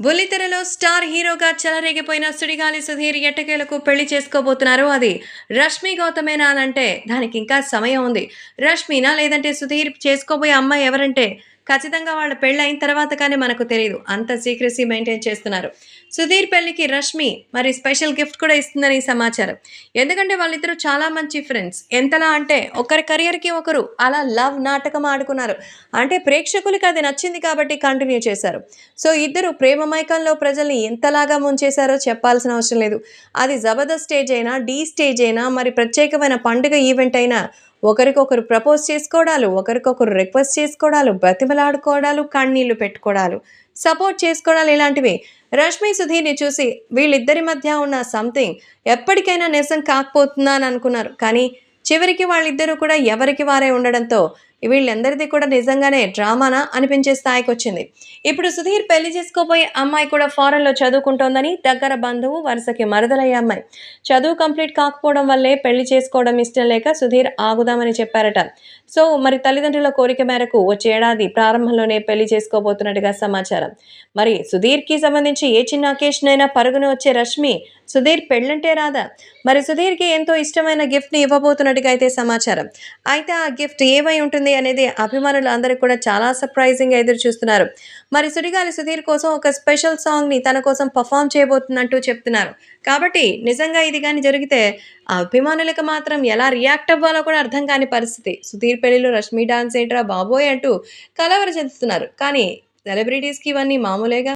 బుల్లితెరలో star హీరోగా చెలరేగిపోయిన సుడిగాలి సుధీర్ ఎట్టకేలకు పెళ్ళి చేసుకోబోతున్నారు. అది రష్మి గౌతమేనా అని అంటే దానికి ఇంకా సమయం ఉంది. రష్మినా లేదంటే సుధీర్ చేసుకోబోయే అమ్మాయి ఎవరంటే ఖచ్చితంగా వాళ్ళ పెళ్ళి అయిన తర్వాత కానీ మనకు తెలియదు అంత సీక్రెసీ మెయింటైన్ చేస్తున్నారు. సుధీర్ పెళ్ళికి రష్మి మరి స్పెషల్ గిఫ్ట్ కూడా ఇస్తుందని సమాచారం. ఎందుకంటే వాళ్ళిద్దరూ చాలా మంచి ఫ్రెండ్స్ ఎంతలా అంటే ఒకరి కెరియర్కి ఒకరు అలా లవ్ నాటకం ఆడుకున్నారు. అంటే ప్రేక్షకులకి అది నచ్చింది కాబట్టి కంటిన్యూ చేశారు. సో ఇద్దరు ప్రేమ మైకంలో ప్రజల్ని ఎంతలాగా ముంచేశారో చెప్పాల్సిన అవసరం లేదు. అది జబర్దస్త్ స్టేజ్ అయినా డీ స్టేజ్ అయినా మరి ప్రత్యేకమైన పండుగ ఈవెంట్ అయినా ఒకరికొకరు ప్రపోజ్ చేసుకోవడాలు ఒకరికొకరు రిక్వెస్ట్ చేసుకోవడాలు బతిమలాడుకోవడాలు కన్నీళ్ళు పెట్టుకోవడాలు సపోర్ట్ చేసుకోవడాలు ఇలాంటివి. రష్మి సుధీర్ని చూసి వీళ్ళిద్దరి మధ్య ఉన్న సంథింగ్ ఎప్పటికైనా నిజం కాకపోతుందా అని అనుకున్నారు. కానీ చివరికి వాళ్ళిద్దరూ కూడా ఎవరికి వారే ఉండడంతో వీళ్ళందరిది కూడా నిజంగానే డ్రామానా అనిపించే స్థాయికి వచ్చింది. ఇప్పుడు సుధీర్ పెళ్ళి చేసుకోబోయే అమ్మాయి కూడా ఫారెన్లో చదువుకుంటోందని దగ్గర బంధువు వరుసకి మరదలయ్యే అమ్మాయి. చదువు కంప్లీట్ కాకపోవడం వల్లే పెళ్ళి చేసుకోవడం ఇష్టం లేక సుధీర్ ఆగుదామని చెప్పారట. సో మరి తల్లిదండ్రుల కోరిక మేరకు వచ్చే ఏడాది ప్రారంభంలోనే పెళ్ళి చేసుకోబోతున్నట్టుగా సమాచారం. మరి సుధీర్కి సంబంధించి ఏ చిన్న అకేషన్ అయినా పరుగున వచ్చే రష్మి సుధీర్ పెళ్ళంటే రాదా? మరి సుధీర్కి ఎంతో ఇష్టమైన గిఫ్ట్ని ఇవ్వబోతున్నట్టుగా అయితే సమాచారం. అయితే ఆ గిఫ్ట్ ఏమై ఉంటుంది అనేది అభిమానులు అందరూ కూడా చాలా సర్ప్రైజింగ్ ఎదురు చూస్తున్నారు. మరి సుడిగాలి సుధీర్ కోసం ఒక స్పెషల్ సాంగ్ని తన కోసం పర్ఫామ్ చేయబోతున్నట్టు చెప్తున్నారు. కాబట్టి నిజంగా ఇది కానీ జరిగితే అభిమానులకు మాత్రం ఎలా రియాక్ట్ అవ్వాలో కూడా అర్థం కాని పరిస్థితి. సుధీర్ పెళ్ళిలో రష్మి డాన్స్ ఏంట్రా బాబోయ్ అంటూ కలవర చెందుతున్నారు. కానీ సెలబ్రిటీస్కి ఇవన్నీ మామూలేగా